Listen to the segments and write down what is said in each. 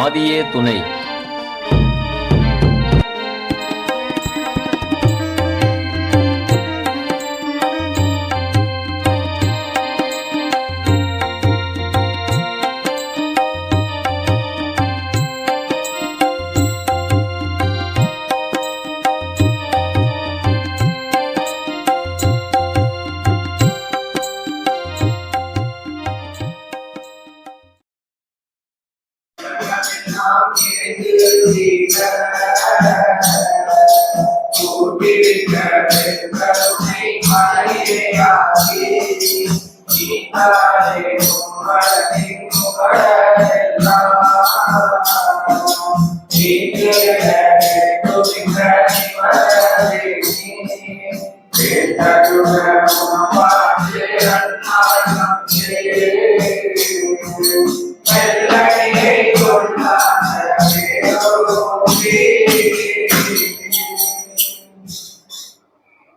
ஆதியே துணை.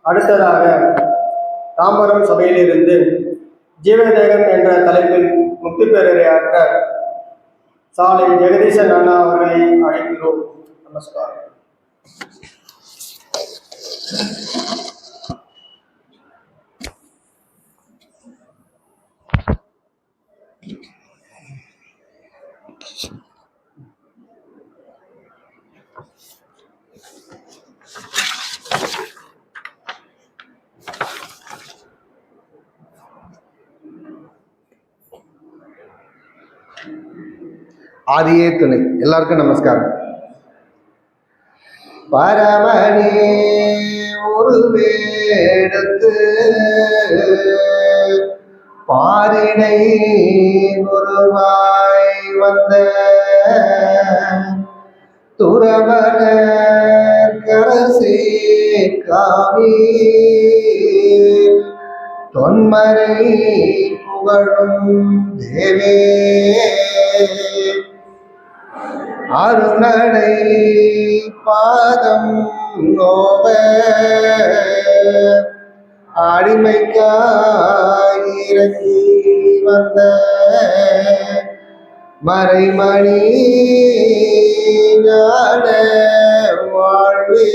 அடுத்ததாக தாம்பரம் சபையிலிருந்து ஜீவனதேகம் என்ற தலைப்பில் முக்தி பேரறையாற்ற சாலை ஜெகதீசன் அண்ணா அவர்களை அழைக்கிறோம். நமஸ்காரம். ஆதியே துணை. எல்லாருக்கும் நமஸ்காரம். பரமணி ஒரு வேடத்து பாரினை குருவாய் வந்த துறவன கரசே காவி. தொன்மரை புகழும் தேவே. அருணடை பாதம் நோவ. அடிமைக்காயிறங்கி வந்த மறைமணி ஞான வாழ்வே.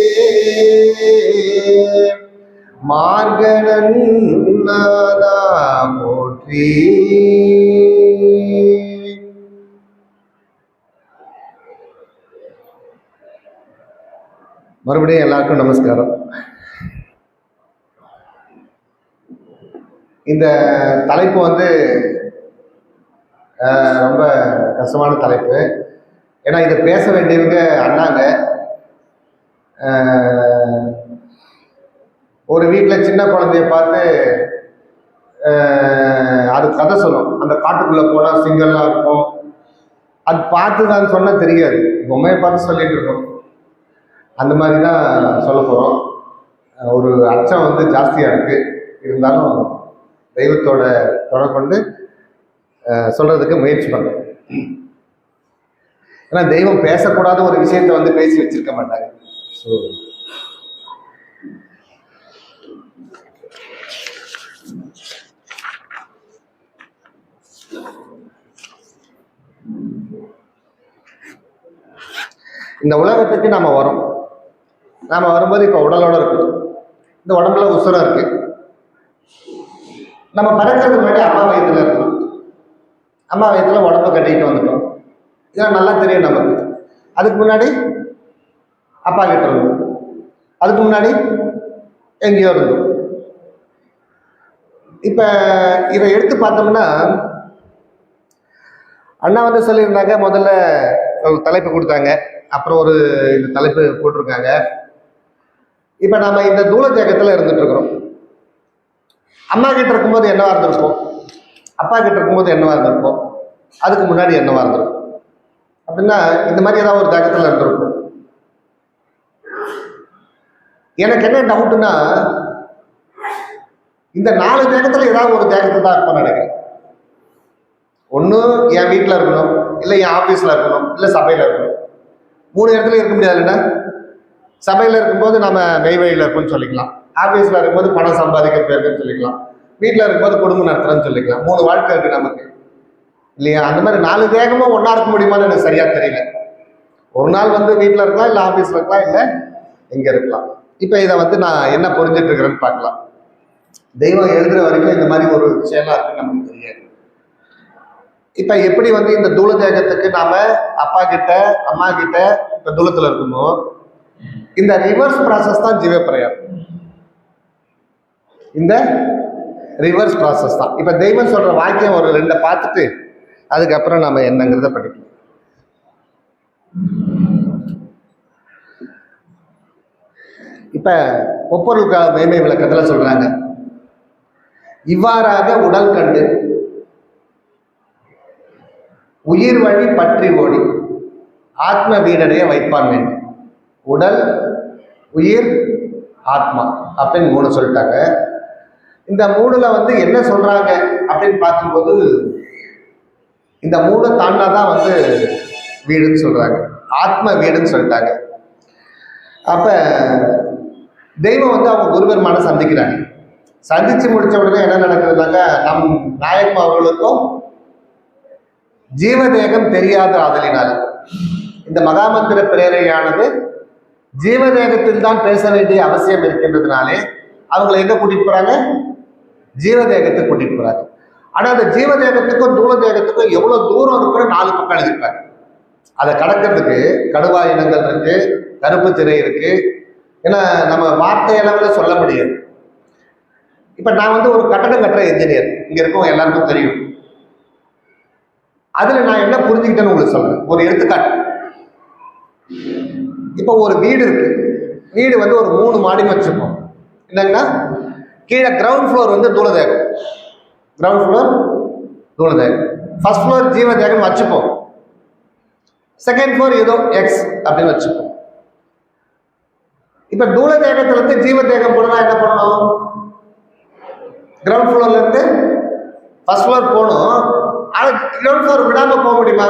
மார்கணன் நாதா போற்றி. மறுபடியும் எல்லாருக்கும் நமஸ்காரம். இந்த தலைப்பு வந்து ரொம்ப கஷ்டமான தலைப்பு. ஏன்னா இதை பேச வேண்டியவங்க அண்ணாங்க. ஒரு வீட்டில் சின்ன குழந்தைய பார்த்து அது கதை சொல்லும். அந்த காட்டுக்குள்ளே போனால் சிங்கல்லாம் இருக்கும். அது பார்த்து தான் சொன்னால் தெரியாது. பொம்மையை பார்த்து சொல்லிட்டு இருக்கோம் அந்த மாதிரி தான் சொல்ல போகிறோம் ஒரு அச்சம் வந்து ஜாஸ்தியாக இருக்குது இருந்தாலும் தெய்வத்தோட தொடர்கொண்டு கொண்டு முயற்சி பண்ணுறேன் ஏன்னா தெய்வம் பேசக்கூடாத ஒரு விஷயத்தை வந்து பேசி வச்சிருக்க மாட்டாங்க. ஸோ இந்த உலகத்துக்கு நம்ம வரோம். நாம் வரும்போது இப்போ உடலோட இருக்கும் இந்த உடம்புல உசுரம் இருக்கு. நம்ம பறக்கிறதுக்கு முன்னாடி அம்மா வயத்தில் இருக்கணும். அம்மா வயத்தில் உடம்ப கட்டிக்கிட்டு வந்துட்டோம். இதெல்லாம் நல்லா தெரியும் நமக்கு. அதுக்கு முன்னாடி அப்பா கிட்ட இருந்தோம். அதுக்கு முன்னாடி எங்கேயோ இருந்தோம். இப்போ இதை எடுத்து பார்த்தோம்னா அண்ணா வந்து சொல்லியிருந்தாங்க முதல்ல ஒரு தலைப்பு கொடுத்தாங்க. அப்புறம் ஒரு இந்த தலைப்பு போட்டிருக்காங்க. இப்போ நம்ம இந்த தூள தேக்கத்தில் இருந்துட்டுருக்குறோம். அம்மா கிட்ட இருக்கும்போது என்னவா இருந்திருப்போம் அப்பா கிட்ட இருக்கும்போது என்னவா இருந்திருப்போம் அதுக்கு முன்னாடி என்னவா இருந்திருக்கும்? அப்படின்னா இந்த மாதிரி ஏதாவது ஒரு தேக்கத்தில் இருந்திருக்கும். எனக்கு என்ன டவுட்னா இந்த நாலு தேக்கத்தில் ஏதாவது ஒரு தேக்கத்தில் தான் இருப்போம் நினைக்கிறேன். ஒன்று என் வீட்டில் இருக்கணும் இல்லை என் ஆஃபீஸில் இருக்கணும் இல்லை சபையில் இருக்கணும். மூணு இடத்துல இருக்க முடியாதுல்ல சபையில் இருக்கும்போது நம்ம நெய்வேலியில் இருக்கும்னு சொல்லிக்கலாம். ஆஃபீஸில் இருக்கும்போது பணம் சம்பாதிக்க போயிருக்குன்னு சொல்லிக்கலாம். வீட்டில் இருக்கும்போது குடும்பம் நடத்துறேன்னு சொல்லிக்கலாம். மூணு வாழ்க்கை இருக்குது நமக்கு. இல்லையா? அந்த மாதிரி நாலு தேகமும் ஒன்றா இருக்க முடியுமான்னு எனக்கு சரியாக தெரியல. ஒரு நாள் வந்து வீட்டில் இருக்கலாம் இல்லை ஆஃபீஸில் இருக்கலாம் இல்லை இங்கே இருக்கலாம். இப்போ இதை வந்து நான் என்ன புரிஞ்சுட்டு இருக்கிறேன்னு பார்க்கலாம். தெய்வம் எழுதுகிற வரைக்கும் இந்த மாதிரி ஒரு விஷயம்லாம் இருக்குன்னு நமக்கு தெரியாது. இப்போ எப்படி வந்து இந்த தூள தேகத்துக்கு நாம் அப்பா கிட்ட அம்மா கிட்ட இப்போ தூளத்தில் இருக்குமோ இந்த ரிவர்ஸ் ப்ராசஸ் தான் ஜீவப்பிரயம் இந்த ரிவர்ஸ் ப்ராசஸ் தான். இப்போ தெய்வம் சொல்ற வாக்கியம் ஒரு ரெண்டை பார்த்துட்டு அதுக்கப்புறம் நம்ம என்னங்கிறத படிக்கலாம் இப்போ ஒப்பொருள் கால விளக்கத்தில் சொல்கிறாங்க இவ்வாறாக உடல் கண்டு உயிர் வழி பற்றி ஓடி ஆத்ம வீடடைய வைப்பான் வேண்டும். உடல் உயிர் ஆத்மா அப்படின்னு மூணு சொல்லிட்டாங்க. இந்த மூணுல வந்து என்ன சொல்றாங்க அப்படின்னு பார்க்கும்போது இந்த மூணு தாண்டாதான் வந்து வீடுன்னு சொல்றாங்க. ஆத்ம வீடுன்னு சொல்லிட்டாங்க. அப்ப தெய்வம் வந்து அவங்க குருபெருமான சந்திக்கிறாங்க. சந்திச்சு முடிச்ச உடனே என்ன நடக்குதுனாங்க நம் நாயகம் அவர்களுக்கும் ஜீவதேகம் தெரியாத ஆதலினால் இந்த மகாமந்திர பிரேரையானது ஜீவதேகத்தில் தான் பேச வேண்டிய அவசியம் இருக்கின்றதுனாலே அவங்களை எங்க கூட்டிட்டு போறாங்க? ஜீவதேகத்துக்கு கூட்டிட்டு போறாங்க ஆனா அந்த ஜீவதேகத்துக்கும் தூளதேகத்துக்கும் எவ்வளவு தூரம் இருக்குன்னு நாலு பக்கம் எழுதியிருப்பாங்க அதை கடக்கிறதுக்கு கடுவா இனங்கள் இருக்கு கருப்பு திரை இருக்கு. ஏன்னா நம்ம வார்த்தை அளவில் சொல்ல முடியாது. இப்ப நான் வந்து ஒரு கட்டடம் கட்டுற என்ஜினியர் இங்க இருக்கவங்க எல்லாருக்கும் தெரியும். அதுல நான் என்ன புரிஞ்சுக்கிட்டேன்னு உங்களுக்கு சொல்றேன். ஒரு எடுத்துக்காட்டு. இப்போ ஒரு வீடு இருக்கு. வீடு வந்து ஒரு மூணு மாடி வச்சுருப்போம் என்னங்கன்னா கீழே கிரவுண்ட் ஃப்ளோர் வந்து தூளதேகம் கிரவுண்ட் ஃப்ளோர் தூளதேகம் ஃபர்ஸ்ட் ஃப்ளோர் ஜீவதேகம் வச்சுப்போம். செகண்ட் ஃப்ளோர் ஏதோ எக்ஸ் அப்படின்னு வச்சுப்போம். இப்போ தூளதேகத்திலேருந்து ஜீவதேகம் போடணும் என்ன பண்ணணும்? கிரவுண்ட் ஃப்ளோர்லேருந்து ஃபர்ஸ்ட் ஃப்ளோர் போகணும். ஆனால் கிரவுண்ட் ஃப்ளோர் விடாமல் போக முடியுமா?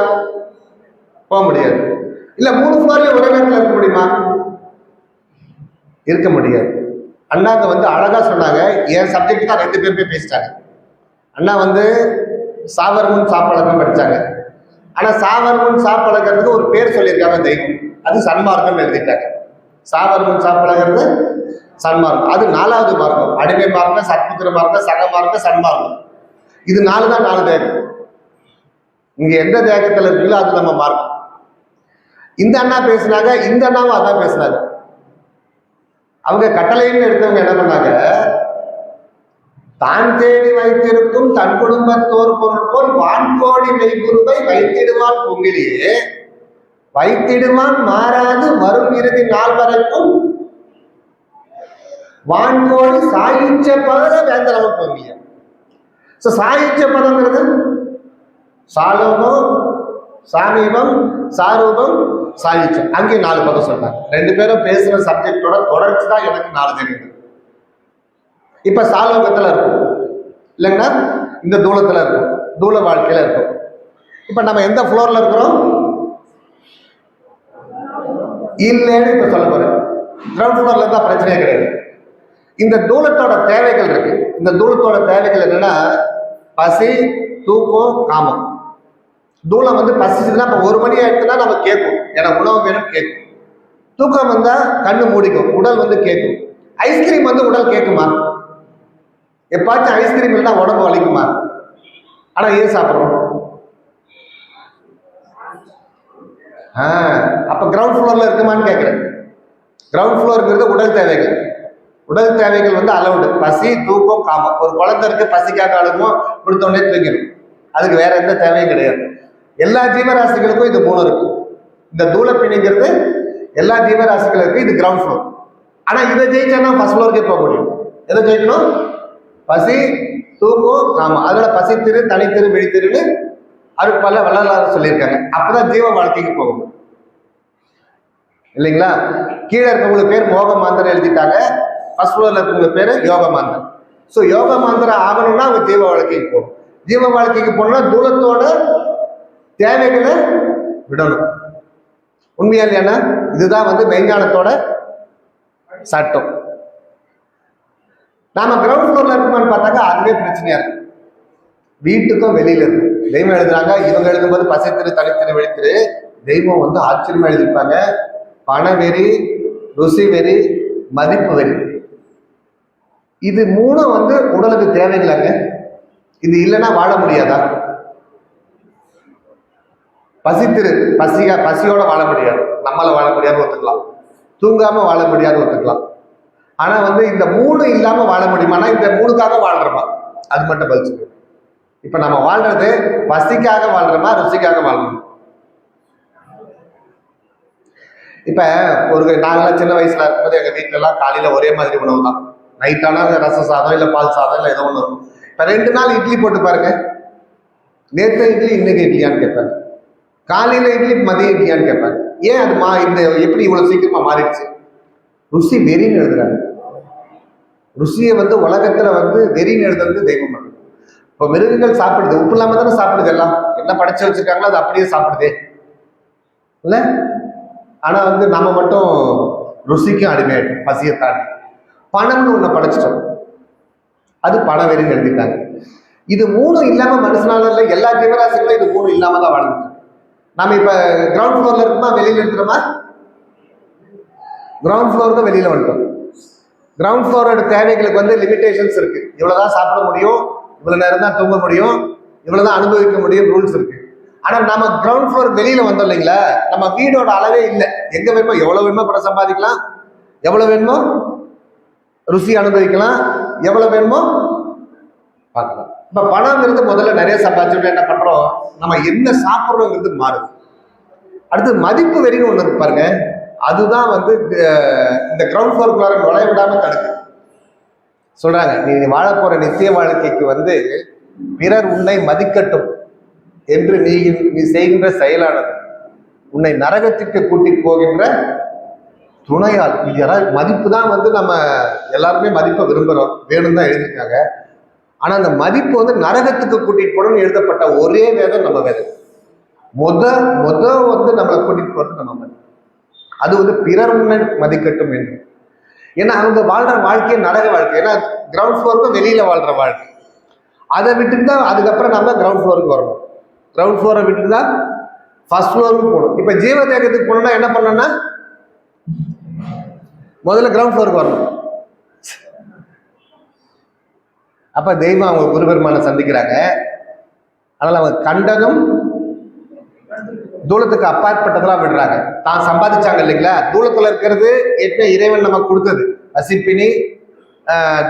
போக முடியாது. இல்ல மூணு ஃப்ளோர்லயும் ஒரே நேரத்தில் இருக்க முடியுமா? இருக்க முடியாது. அண்ணாங்க வந்து அழகா சொன்னாங்க. என் சப்ஜெக்ட் தான் ரெண்டு பேருமே பேசிட்டாங்க. அண்ணா வந்து சாவர்முன் சாப்பழக்கம் படித்தாங்க ஆனால் சாவர்முன் சாப்பழகிறதுக்கு ஒரு பேர் சொல்லியிருக்காங்க தெய்வம் அது சன்மார்க்கம் எழுதிட்டாங்க. சாவர்முன் சாப்பழகிறது சன்மார்க்கம். அது நாலாவது மார்க்கம். அடிமை மார்க்கம் சத்புத்திர மார்க்கம் சக மார்க்கம் சன்மார்க்கம். இது நாலு தான் நாலு தேகம். இங்கே எந்த தேகத்தில் இருக்குல்ல அது நம்ம மார்க்கம். இந்த அண்ணா பேசினாங்க இந்த அண்ணாவும் அதான் பேசினாங்க அவங்க கட்டளைன்னு எடுத்தவங்க என்ன பண்ணாங்க? தான் தேடி வைத்திருக்கும் தன் குடும்பத்தோர் பொருள் போல் வான்கோடி மெய்குருவை வைத்திடுவான் பொங்கிலேயே. வைத்திடுவான் மாறாது வரும் இறுதி நாள் வரைக்கும். வான்கோடி சாயுச்ச பத வேந்தரவ பொங்கிய. ஸோ சாயுச்ச பதங்கிறது சாலோகம் சாமீபம் சாரூபம் சாயுச்சம் அங்கே நாலு பதம் சொல்றாங்க. ரெண்டு பேரும் பேசுற சப்ஜெக்டோட தொடர்ச்சி தான் எனக்கு நாலு தெரியுது. இப்ப சாலோகத்துல இருக்கும். இல்லைங்கன்னா இந்த தூளத்துல இருக்கும். தூள வாழ்க்கையில இருக்கும். இப்ப நம்ம எந்த ஃப்ளோரில் இருக்கிறோம்? இல்லைன்னு இப்ப சொல்ல போறேன். கிரவுண்ட் ஃப்ளோர்ல இருந்தா பிரச்சனையே கிடையாது. இந்த தூளத்தோட தேவைகள் இருக்கு. இந்த தூளத்தோட தேவைகள் என்னன்னா பசி தூக்கம் காமம். தூளம் வந்து பசிச்சதுன்னா இப்போ ஒரு மணி ஆயிடுச்சுன்னா நம்ம கேட்கும் ஏன்னா உணவு வேணும் கேட்கும் தூக்கம் வந்தால் கண்ணு மூடிக்கும் உடல் வந்து கேட்கும். ஐஸ்கிரீம் வந்து உடல் கேட்குமா? எப்பாச்சும் ஐஸ்கிரீம் இருந்தால் உடம்பு வலிக்குமா? ஆனால் ஏன் சாப்பிட்றோம்? ஆ அப்போ கிரவுண்ட் ஃப்ளோரில் இருக்குமான்னு கேட்குறேன். கிரவுண்ட் ஃப்ளோருங்கிறது உடல் தேவைகள். உடல் தேவைகள் வந்து அலவுடு பசி தூக்கம் காமம். ஒரு குழந்தை இருக்கு பசிக்காக அழுகும் கொடுத்தோடனே தூங்கிடும். அதுக்கு வேற எந்த தேவையும் கிடையாது. எல்லா ஜீவராசிகளுக்கும் இது மூணு இருக்கு. இந்த தூளப்பிணிங்கிறது எல்லா ஜீவராசிகளுக்கும் இது கிரவுண்ட் ஃப்ளோர் ஆனா இதை ஜெயிச்சா ஃபர்ஸ்ட் ஃப்ளோருக்கே போக முடியும். எதை ஜெயிக்கணும்? பசி தூக்கம் காமம் அதோட பசித்திரு தனித்திரு விழித்திருன்னு பல வள்ளலார் சொல்லியிருக்காங்க. அப்பதான் ஜீவ வாழ்க்கைக்கு போகும் இல்லைங்களா? கீழே இருக்கவங்களுக்கு பேர் மோக மாந்தர் எழுதிட்டாங்க. ஃபர்ஸ்ட் ஃப்ளோரில் இருக்கவங்க பேர் யோக மாந்தர் ஸோ யோக மாந்தரம் ஆகணும்னா அவங்க ஜீவ வாழ்க்கைக்கு போகணும். ஜீவ வாழ்க்கைக்கு போனோம்னா தூளத்தோட தேவைகளை விடணும். உண்மையா இல்லையானா? இதுதான் வந்து மெய்ஞானத்தோட சட்டம். நாம கிரவுண்ட் ஃப்ளோர்ல இருக்கோம்னு பார்த்தாக்கா அதுவே பிரச்சனையா இருக்கும் வீட்டுக்கும் வெளியில இருக்கும் தெய்வம் எழுதுறாங்க இவங்க எழுதும்போது பசைத்திரு தனித்திரு வெளித்திரு. தெய்வம் வந்து ஆச்சரியமா எழுதியிருப்பாங்க. பணவெறி ருசி வெறி மதிப்பு வெறி. இது மூணும் வந்து உடலுக்கு தேவைங்களாங்க இது இல்லைன்னா வாழ முடியாதா? பசித்திரு பசியா பசியோட வாழ முடியாது. நம்மளால வாழ முடியாது ஒத்துக்கலாம். தூங்காம வாழ முடியாது ஒத்துக்கலாம். ஆனா வந்து இந்த மூணு இல்லாம வாழ முடியுமானா இந்த மூணுக்காக வாழ்றோமா? அது மட்டும் பதில் இப்ப நம்ம வாழ்றது பசிக்காக வாழ்றோமா? ருசிக்காக வாழ்றோமா? இப்ப ஒரு நாங்களாம் சின்ன வயசுல இருக்கும்போது எங்க வீட்டுல எல்லாம் காலையில ஒரே மாதிரி உணவு தான். நைட் ஆனா ரச சாதம் இல்ல பால் சாதம் இல்ல ஏதோ ஒண்ணு இருக்கும் இப்ப ரெண்டு நாள் இட்லி போட்டு பாருங்க. நேற்று இட்லி இன்னைக்கு இட்லியான்னு கேட்பாங்க. காலையில இட்லி மதிய இட்லியான்னு கேட்பாங்க? ஏன் அது மா இந்த எப்படி இவ்வளவு சீக்கிரமா மாறிடுச்சு? ருசி வெறின்னு எழுதுறாங்க. ருசியை வந்து உலகத்துல வந்து வெறின்னு எழுதுறது தெய்வம் பண்ணுது இப்போ மிருகங்கள் சாப்பிடுது உப்பு இல்லாம தானே சாப்பிடுது எல்லாம். என்ன படைச்சு வச்சிருக்காங்களோ அது அப்படியே சாப்பிடுதே. இல்ல? ஆனா வந்து நம்ம மட்டும் ருசிக்கும் அடிமையாயிட்டோம் பசியை தாண்டி. பணம்னு ஒண்ணு படைச்சிட்டோம். அது பண வெறின்னு எழுதிட்டாங்க. இது மூணு இல்லாம மனுஷனால இல்லை எல்லா ஜீவராசிகளும் இது மூணு இல்லாம தான் வாழ்ந்துட்டு நம்ம இப்போ இப்ப கிரவுண்ட் ஃப்ளோர்ல இருக்கோமா? வெளியில இருக்கிறோமா கிரவுண்ட் ஃப்ளோர் தான் வெளியில வந்துட்டோம். கிரவுண்ட் ஃப்ளோரோட தேவைகளுக்கு வந்து லிமிடேஷன்ஸ் இருக்கு. இவ்வளவுதான் சாப்பிட முடியும். இவ்வளவு நேரம் தான் தூங்க முடியும். இவ்வளவுதான் அனுபவிக்க முடியும் ரூல்ஸ் இருக்கு. ஆனா நம்ம கிரவுண்ட் ஃப்ளோர் வெளியில வந்தோம் இல்லைங்களா? நம்ம வீடோட அளவே இல்லை. எங்க வேணுமோ எவ்வளவு வேணுமோ படம் சம்பாதிக்கலாம். எவ்வளவு வேணுமோ ருசி அனுபவிக்கலாம். எவ்வளவு வேணுமோ பார்க்கலாம். இப்போ பணங்கிறது முதல்ல நிறைய சம்பாதிச்சுட்டு என்ன பண்ணுறோம் நம்ம என்ன சாப்பிட்றோங்கிறது மாறுது. அடுத்து மதிப்பு வெறின்னு ஒன்று இருக்கு பாருங்க. அதுதான் வந்து இந்த கிரவுண்ட் ஃப்ளோருக்குள்ளார நுழைய விடாம தடுக்கு. சொல்கிறாங்க நீ வாழ போற நித்திய வாழ்க்கைக்கு வந்து பிறர் உன்னை மதிக்கட்டும் என்று நீ நீ செய்கின்ற செயலானது. உன்னை நரகத்திற்கு கூட்டி போகின்ற துணையால். இது யாராவது மதிப்பு தான் வந்து நம்ம எல்லாருமே மதிப்பை விரும்புகிறோம் வேணும் தான் எழுதியிருக்காங்க. ஆனா அந்த மதிப்பு வந்து நரகத்துக்கு கூட்டிட்டு போகணும்னு எழுதப்பட்ட ஒரே வேதம் நம்ம வேதம். முத முத வந்து நம்மளை கூட்டிட்டு போறது நம்ம மதி அது வந்து பிறர் மதிக்கட்டும் என்று. ஏன்னா அவங்க வாழ்ற வாழ்க்கையே நரக வாழ்க்கை. ஏன்னா கிரவுண்ட் ஃப்ளோருக்கும் வெளியில வாழ்ற வாழ்க்கை. அதை விட்டுட்டு தான் அதுக்கப்புறம் நம்ம கிரவுண்ட் ஃப்ளோருக்கு வரணும். கிரவுண்ட் ஃப்ளோரை விட்டு தான் ஃபர்ஸ்ட் ஃப்ளோருக்கு போகணும். இப்போ ஜீவ தேகத்துக்கு போகணும்னா என்ன பண்ணணும்னா முதல்ல கிரவுண்ட் ஃப்ளோருக்கு வரணும். அப்ப தெய்வம் அவங்க குருபெருமானை சந்திக்கிறாங்க. அதனால அவங்க கண்டதும் தூளத்துக்கு அப்பாற்பட்டதெல்லாம் விடுறாங்க. தான் சம்பாதிச்சாங்க இல்லைங்களா? தூளத்துல இருக்கிறது ஏற்கனவே இறைவன் நமக்கு கொடுத்தது. அசிப்பினி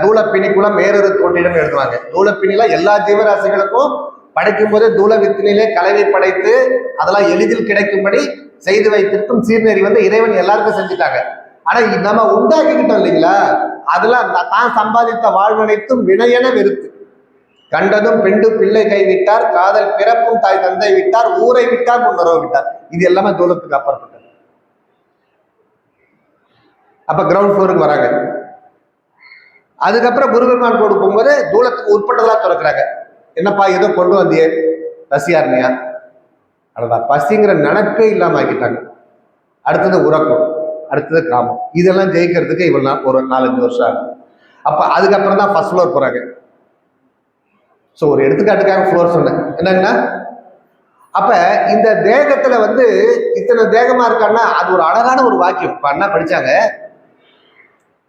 தூளப்பிணி குலம் வேறொரு தோன்றிடம் எழுதுவாங்க. தூளப்பிணிலாம் எல்லா ஜீவராசிகளுக்கும் படைக்கும் போதே தூள வித்தினிலே கலவை படைத்து அதெல்லாம் எளிதில் கிடைக்கும்படி செய்து வைத்திருக்கும் சீர்நெறி வந்து இறைவன் எல்லாருக்கும் செஞ்சுட்டாங்க. ஆனா இது நம்ம உண்டாக்கிக்கிட்டோம் இல்லைங்களா? அதெல்லாம் தான் சம்பாதித்த வாழ்வனைத்தும் வினையென வெறுத்து. கண்டதும் பெண்டு பிள்ளை கைவிட்டார் காதல் பிறப்பும் தாய் தந்தை விட்டார் ஊரை விட்டார் முன்னுறவு விட்டார். இது எல்லாமே தூரத்துக்கு அப்பாற்பட்டது. அப்ப கிரவுண்ட் ஃப்ளோருக்கு வராங்க. அதுக்கப்புறம் குருபெருமான் கோடு போகும்போது தூளத்துக்கு உட்பட்டதெல்லாம் திறக்கிறாங்க. என்னப்பா ஏதோ கொண்டு வந்தியே? பசியா இருந்தியா அடடா பசிங்கிற நினைப்பே இல்லாம ஆக்கிட்டாங்க. அடுத்தது உறக்கம். அடுத்தது காமம் இதெல்லாம் ஜெயிக்கிறதுக்கு இவ்வளோ நாள் ஒரு நாலஞ்சு வருஷம் ஆகும் அப்போ அதுக்கப்புறம் தான் ஃபர்ஸ்ட் ஃப்ளோர் போகிறாங்க ஸோ ஒரு எடுத்துக்காட்டுக்காக ஃப்ளோர் சொன்னேன். என்னங்கன்னா அப்ப இந்த தேகத்துல வந்து இத்தனை தேகமா இருக்கான்னா அது ஒரு அழகான ஒரு வாக்கியம். இப்போ அண்ணா படிச்சாங்க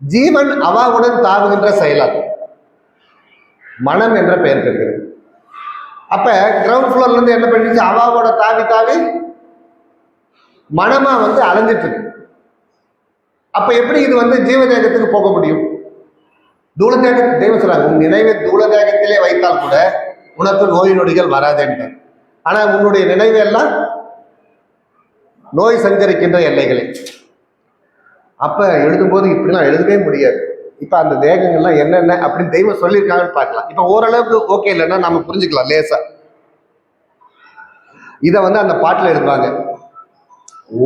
ஜீவன் அவாவுடன் தாவுகின்ற செயலாகும் மனம் என்ற பெயர் பெறுகிறது அப்ப கிரவுண்ட் ஃப்ளோர்ல இருந்து என்ன பண்ணிச்சு அவாவோட தாவி தாவி மனமா வந்து அலைஞ்சிட்டு இருக்கு. அப்ப எப்படி இது வந்து ஜீவதேகத்துக்கு போக முடியும்? தூள தேகத்துக்கு தெய்வம் சொல்றாங்க உன் நினைவை தூளதேகத்திலே வைத்தால் கூட உனக்கு நோய் நொடிகள் வராதுன்ட்டு ஆனா உன்னுடைய நினைவு எல்லாம் நோய் சஞ்சரிக்கின்ற எல்லைகளே. அப்ப எழுதும்போது இப்படிலாம் எழுதவே முடியாது. இப்ப அந்த தேகங்கள்லாம் என்னென்ன அப்படின்னு தெய்வம் சொல்லியிருக்காங்கன்னு பார்க்கலாம். இப்ப ஓரளவுக்கு ஓகே இல்லைன்னா நம்ம புரிஞ்சுக்கலாம் லேசா. இதை வந்து அந்த பாட்டில் எழுதுவாங்க.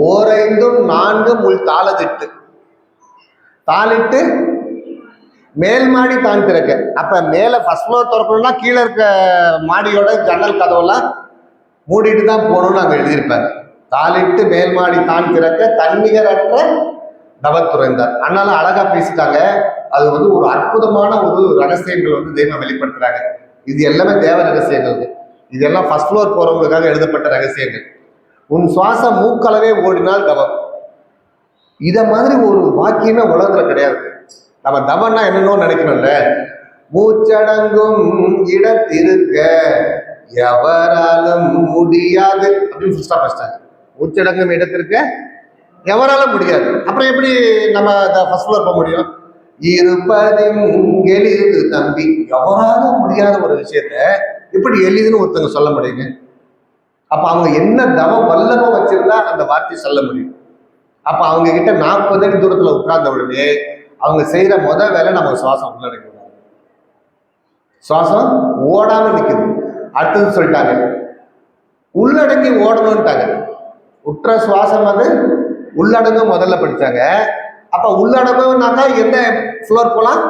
ஓரைந்தும் நான்கும் உள் தாளதிட்டு. தாளிட்டு மேல் மாடி தான் திறக்க. அப்ப மேல ஃபர்ஸ்ட் ஃப்ளோர் திறக்கணும்னா கீழே இருக்க மாடியோட ஜன்னல் கதவெல்லாம் மூடிட்டு தான் போகணும்னு அங்கே எழுதியிருப்பார். தாளிட்டு மேல் மாடி தான் திறக்க தன்னிகரற்ற தவத்துறைந்தார் அதனால அழகா பேசிட்டாங்க. அது வந்து ஒரு அற்புதமான ஒரு ரகசியங்கள் வந்து தெய்வம் வெளிப்படுத்துறாங்க. இது எல்லாமே தேவ ரகசியங்கள் இதெல்லாம் ஃபர்ஸ்ட் ஃப்ளோர் போறவங்களுக்காக எழுதப்பட்ட ரகசியங்கள். உன் சுவாசம் மூக்களவே ஓடினால் தவம். இதை மாதிரி ஒரு வாக்கியமே உலகத்துல கிடையாது. நம்ம தவன்னா என்னன்னு நினைக்கணும்ல? மூச்சடங்கும் இடத்திருக்க எவராலும் முடியாது. அப்படின்னு full stop மூச்சடங்கும் இடத்திருக்க எவராலும் முடியாது. அப்புறம் எப்படி நம்ம ஃபர்ஸ்ட் போக முடியும்? இருப்பதும் எளிது தம்பி. எவராலும் முடியாத ஒரு விஷயத்த எப்படி எளிதுன்னு ஒருத்தங்க சொல்ல முடியுங்க? அப்ப அவங்க என்ன தவ வல்லமோ வச்சிருந்தா அந்த வார்த்தையை சொல்ல முடியும். அப்ப அவங்க கிட்ட நாற்பது அடி தூரத்துல உட்கார்ந்த உடனே அவங்க செய்யற முத வேலை நம்ம சுவாசம் உள்ளடக்கி சுவாசம் ஓடாம நிற்குது அடுத்தது சொல்லிட்டாங்க. உள்ளடங்கி ஓடணும்ட்டாங்க. உற்ற சுவாசம் வந்து உள்ளடங்கும் முதல்ல படிச்சாங்க. அப்ப உள்ளடங்குனாக்கா எந்த ஃப்ளோர் போலாம்.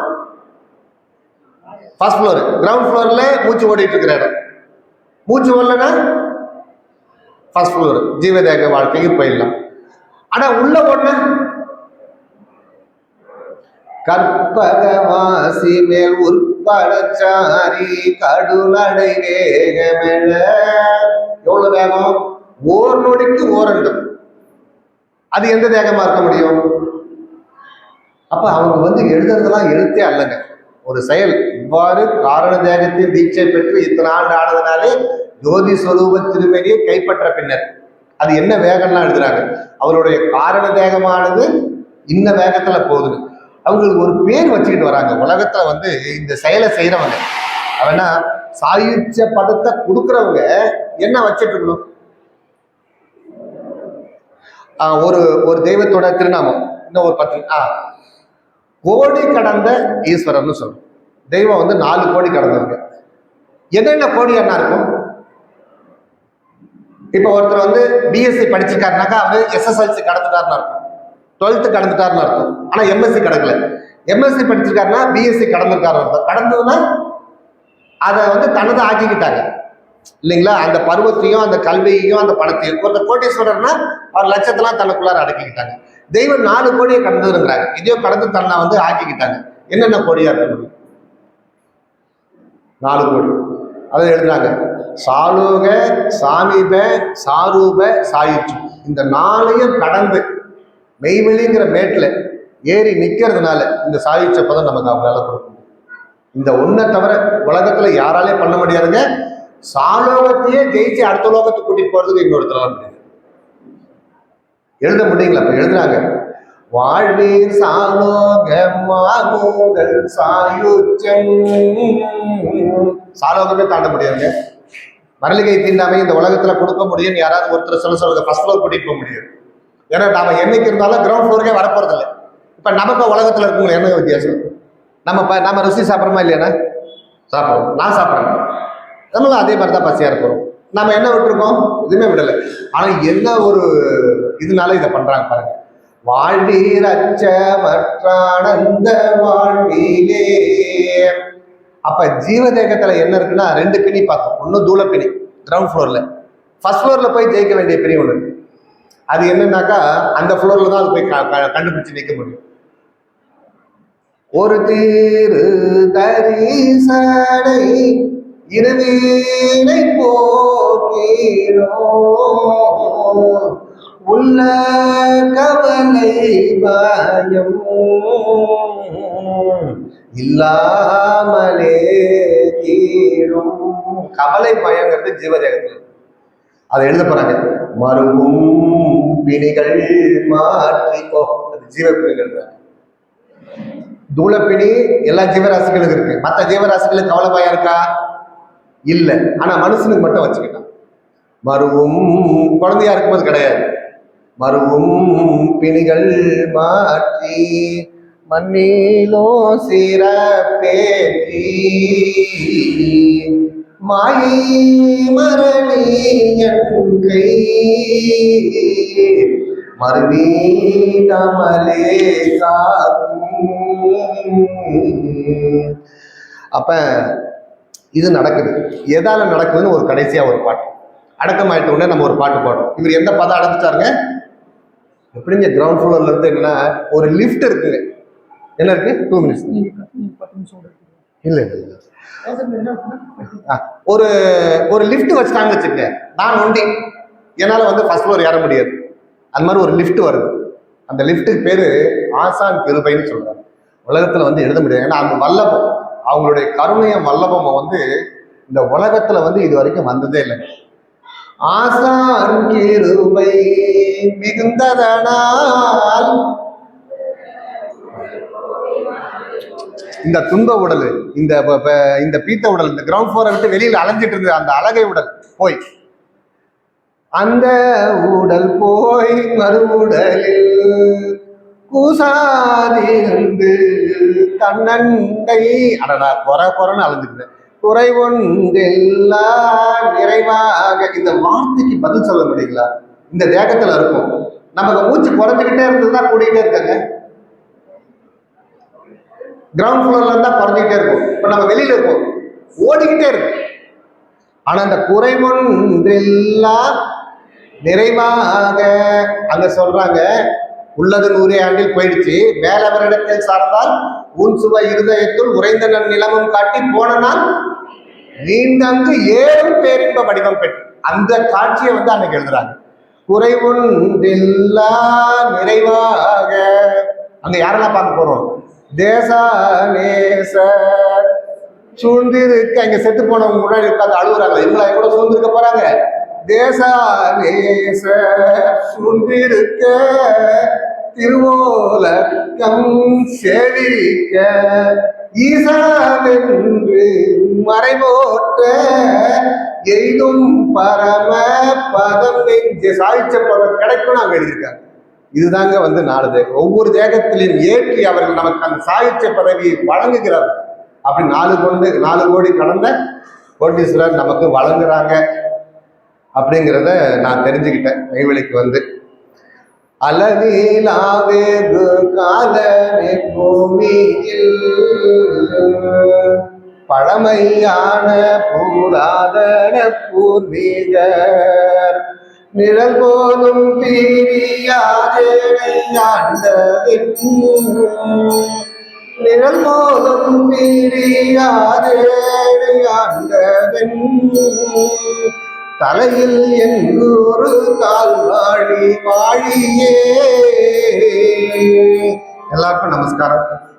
ஃபர்ஸ்ட் ஃப்ளோர் கிரவுண்ட் ஃப்ளோர்ல மூச்சு ஓடிட்டு இருக்கிற இடம். மூச்சு ஓடலன்னா ஃபர்ஸ்ட் ஃப்ளோர் ஜீவதேக வாழ்க்கைக்கு போயிடலாம். ஆனா உள்ள ஓடன கற்பகவாசி மேல் உற்படச்சாரி கடுநடை வேகமெழ. எவ்வளவு வேகம்? ஓர் நொடிக்கு ஓரண்டம் அது எந்த தேகமா இருக்க முடியும்? அப்ப அவங்க வந்து எழுதுறதெல்லாம் எழுத்தே அல்லங்க. ஒரு செயல். இவ்வாறு காரண தேகத்தில் தீட்சை பெற்று இத்தனை ஆண்டு ஆனதுனாலே ஜோதி ஸ்வரூப திருமணியை கைப்பற்ற பின்னர். அது என்ன வேகம்லாம் எழுதுறாங்க அவருடைய காரண தேகமானது இந்த வேகத்துல போகுது. அவங்களுக்கு ஒரு பேர் வச்சுக்கிட்டு வராங்க. உலகத்துல வந்து இந்த செயலை செய்யறவங்க அவனா சாயுச்ச பதத்தை கொடுக்கறவங்க என்ன வச்சிட்டு இருக்கணும்? ஒரு ஒரு தெய்வத்தோட திருநாமம். இன்னும் ஒரு பத்து ஆ. கோடி கடந்த ஈஸ்வரர்னு சொல்றோம். தெய்வம் வந்து நாலு கோடி கடந்தவங்க. என்னென்ன கோடி என்ன இருக்கும்? இப்போ ஒருத்தர் வந்து பிஎஸ்சி படிச்சிருக்காருனாக்கா அவர் எஸ்எஸ்எல்சி கடந்துட்டாருன்னு இருக்கும் டுவெல்த்து கடந்துட்டாருன்னு இருக்கும் ஆனால் எம்எஸ்சி கடக்கல. எம்எஸ்சி படிச்சிருக்காருன்னா பிஎஸ்சி கடந்திருக்காரு அர்த்தம். கடந்ததுன்னா அதை வந்து தனது ஆக்கிக்கிட்டாங்க. இல்லைங்களா? அந்த பருவத்தையும் அந்த கல்வியையும் அந்த பணத்தையும். ஒருத்தர் கோட்டீஸ்வரர்னா அவர் லட்சத்தெல்லாம் தனக்குள்ளார அடக்கிக்கிட்டாங்க. தெய்வம் நாலு கோடியை கடந்துருங்கிறாங்க இதையும் கடந்து தன்னை வந்து ஆக்கிக்கிட்டாங்க. என்னென்ன கோடியா இருக்க முடியும் நாலு கோடி. அதை எழுதுறாங்க. சாலோக சாமீப சாரூப சாயுச்சு இந்த நாளையும் கடந்து மெய்வெளிங்கிற மேட்டில் ஏறி நிற்கிறதுனால இந்த சாயிச்ச பதம் நமக்கு அவங்களால கொடுக்கும் இந்த ஒன்றை தவிர உலகத்தில் யாராலே பண்ண முடியாதுங்க. சாலோகத்தையே ஜெயிச்சு அடுத்த லோகத்துக்கு கூட்டிட்டு போறதுக்கு இன்னொருத்தரால முடியாது. எழுத முடியுங்களா? இப்போ எழுதுறாங்க. வாழ்வீர் சாலோகமாகுதல் சாயுச்சம். சாலோகமே தாண்ட முடியாதுங்க. மரளிகை தீண்டாமை இந்த உலகத்துல கொடுக்க முடியும்னு யாராவது ஒருத்தர் சொல்ல சொல்லுங்க. ஃபர்ஸ்ட் ஃப்ளோர் கூட்டிட்டு போக முடியாது. ஏன்னா நாம என்னைக்கு இருந்தாலும் கிரவுண்ட் ஃப்ளோருக்கே வரப்போறது இல்லை இப்ப நமக்கு உலகத்துல இருக்கவங்க என்ன வித்தியாசம்? நம்ம நம்ம ருசி சாப்பிட்றோமா இல்லையாண்ணா? சாப்பிட்றோம். நான் சாப்பிட்றேன். நம்மளும் அதே மாதிரி தான் பசியா இருக்கிறோம் நம்ம என்ன விட்டுருக்கோம்? எதுவுமே விடலை. ஆனா என்ன ஒரு இதனால இதை பண்றாங்க பாருங்க. வாழ்வீர் அச்சமற்றானந்த வாழ்விலே அப்ப ஜீவதேகத்துல என்ன இருக்குன்னா ரெண்டு பிணி பார்த்தோம். ஒன்னும் தூள பிணி கிரவுண்ட் ஃப்ளோர்ல ஃபர்ஸ்ட் ஃப்ளோர்ல போய் ஜெயிக்க வேண்டிய பிணி ஒண்ணு இருக்கு. அது என்னன்னாக்கா அந்த ஃப்ளோர்ல தான் அது போய் க- கண்டுபிடிச்சு நிற்க முடியும். ஒரு தீரு தரிசடை இருவீனை போக்கீரோ உள்ள கவலை பயம். இல்லாமலே தீரும். கவலை பயங்கிறது ஜீவஜகத்தில். அதை எழுத போறாங்க. மறுவும் பிணிகள் மாற்றிக்கோ. அது ஜீவ பிணிகள் தூளப்பிணி எல்லா ஜீவராசிகளுக்கும் இருக்கு. மற்ற ஜீவராசிகளுக்கு கவலை பயம் இருக்கா? இல்லை. ஆனா மனுஷனுக்கு மட்டும் வச்சுக்கிட்டான். மறுவும் குழந்தையா இருக்கும்போது கிடையாது. மருவும் பிணிகள் மாற்றி மண்ணிலோ சிறப்பேற்றி மாயி மரணி என் கை மருவி தமலே அப்ப இது நடக்குது. எதால நடக்குதுன்னு ஒரு கடைசியா ஒரு பாட்டு. அடக்கமாயிட்ட உடனே நம்ம ஒரு பாட்டு பாடுறோம். இவர் எந்த பதம் அடைஞ்சிட்டாருங்க? எப்படிங்க கிரவுண்ட் ஃப்ளோர்ல இருந்து என்னன்னா ஒரு லிஃப்ட் இருக்குங்க என்ன இருக்கு? டூ மினிட்ஸ் இல்ல இல்ல இல்ல. ஒரு ஒரு லிஃப்ட் வச்சுட்டாங்க வச்சுக்க நான் ஒண்டி என்னால வந்து ஃபர்ஸ்ட் ஃப்ளோர் ஏற முடியாது. அந்த மாதிரி ஒரு லிஃப்ட் வருது. அந்த லிஃப்ட்டுக்கு பேரு ஆசான் கிருபைன்னு சொல்றாங்க. உலகத்துல வந்து எழுத முடியாது. ஏன்னா அந்த வல்லபம் அவங்களுடைய கருணையும் வல்லபமும் வந்து இந்த உலகத்துல வந்து இது வரைக்கும் வந்ததே இல்லை. ஆசான் கிருபை மிகுந்ததனால். இந்த துன்ப உடல் இந்த ப- இந்த பீத்த உடல் இந்த கிரவுண்ட் ஃபோரை விட்டு வெளியில் அலைஞ்சிட்டு இருந்தது அந்த அழகை உடல் போய். அந்த உடல் போய் மறு உடலில் கூசாதிருந்து தன்னண்டை அடடா குறை குறைன்னு அலைஞ்சிருந்தேன் குறை ஒன்றெல்லாம் நிறைவாக இந்த வார்த்தைக்கு பதில் சொல்ல முடியுங்களா? இந்த தேகத்துல இருக்கும். நமக்கு மூச்சு குறைஞ்சிக்கிட்டே இருந்ததுன்னா கூடிக்கிட்டே இருக்காங்க. கிரவுண்ட் ஃப்ளோர்ல இருந்தா குறைஞ்சிக்கிட்டே இருக்கும். இப்ப நம்ம வெளியில இருக்கோம் ஓடிக்கிட்டே இருக்கும் ஆனா அந்த குறைவொன்றெல்லாம் நிறைவாக அங்க சொல்றாங்க உள்ளது நூறே ஆண்டில் போயிடுச்சு. மேலவரிடத்தில் சார்ந்தால் உன் சுவை இருதயத்துள் உறைந்த நன் நிலமும் காட்டி போன நாள் நீண்டங்கு ஏறும் பேரின்ப வடிவம் பெற்று. அந்த காட்சியை வந்து அன்னைக்கு எழுதுறாங்க. குறைவொன்றெல்லா நிறைவாக. அங்க யாரெல்லாம் பார்க்க போறோம்? தேசானேச சூழ்ந்திருக்க இங்க செத்து போனவங்க முன்னாடி உட்காந்து அழுகுறாங்க. இவங்களா எவ்வளவு சூழ்ந்திருக்க போறாங்க. தேசாலேச சூழ்ந்திருக்க திருவோலக்கம் செவிக்க ஈசாவென்று மறைபோட்ட எய்தும் பரம பதம் நெஞ்ச. சாதிச்ச பதம் கிடைக்கும் அவங்க எழுதியிருக்காங்க. இதுதாங்க வந்து நாடுது ஒவ்வொரு தேகத்திலையும் ஏற்றி அவர்கள் நமக்கு அந்த சாகித்ய பதவியை வழங்குகிறார் அப்படி நாலு கொண்டு நாலு கோடி கடந்த கோட்டீஸ்வரர் நமக்கு வழங்குறாங்க. அப்படிங்கிறத நான் தெரிஞ்சுக்கிட்டேன். நெய்வேலிக்கு வந்து. அளவிலாவேது காலமே பூமியில் பழமையான பூராதன பூர்வீகர். நிழல் போலும் பீரியாதேனை நிழல் போலும் பீரியாதேனை தலையில் எங்கூறு கால் வாழி வாழியே. எல்லாருக்கும் நமஸ்காரம்.